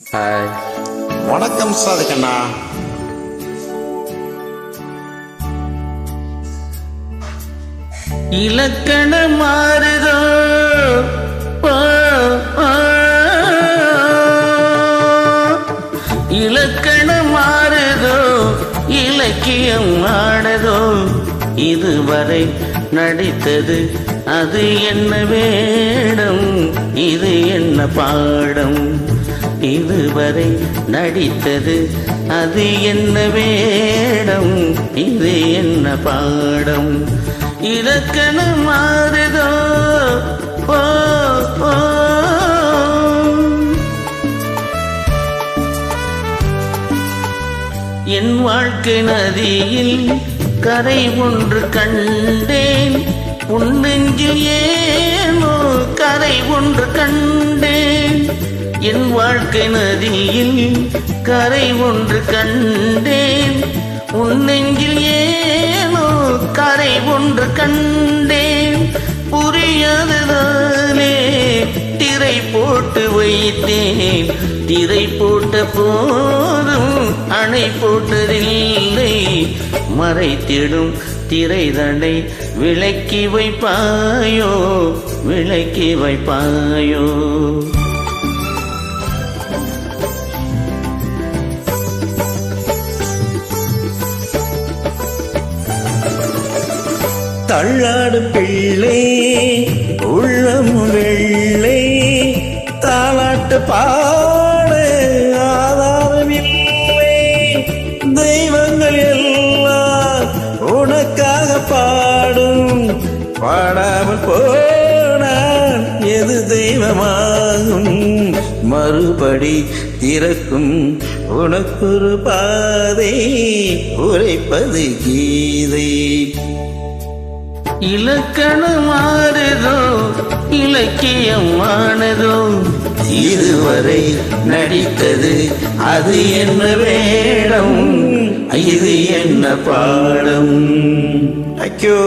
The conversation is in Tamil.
ஹாய் வணக்கம் சாதிக்கண்ணா இலக்கண மாறுதோ. இலக்கண மாறுதோ? இலக்கியம் ஆனதோ இதுவரை நடித்தது அது என்ன வேடம்? இது என்ன பாடம்? இதுவரை நடித்தது. அது என்ன வேடம்? இது என்ன பாடம்? இலக்கணம் மாறுதோ? ஓ, என் வாழ்க்கை நதியில் கரை ஒன்று கண்டேன். உன் நெஞ்சில் ஏனோ கரை ஒன்று கண்டேன். வாழ்க்கை நதியில் கரை ஒன்று கண்டேன். உன்னெங்கில் ஏனோ கரை ஒன்று கண்டேன். புரியாததாலே திரை போட்டு வைத்தேன். திரை போட்ட போதும் அணை போட்டதில்லை. மறைத்திடும் திரைதடை விளக்கி வைப்பாயோ விளக்கி வைப்பாயோ. தள்ளாடு பிள்ளை உள்ளம் வெள்ளை. தாளாட்டு பாட ஆதாரமில்லை தெய்வங்கள் எல்லாம் உனக்காக பாடும். பாடாமல் போனால் எது தெய்வமாகும்? மறுபடி திறக்கும் உனக்கொரு பாதை உரைப்பது கீதை. இலக்கணம் மாறுதோ இலக்கியம் ஆனதோ இதுவரை நடித்தது அது என்ன வேடம்? இது என்ன பாடம்? ஐயோ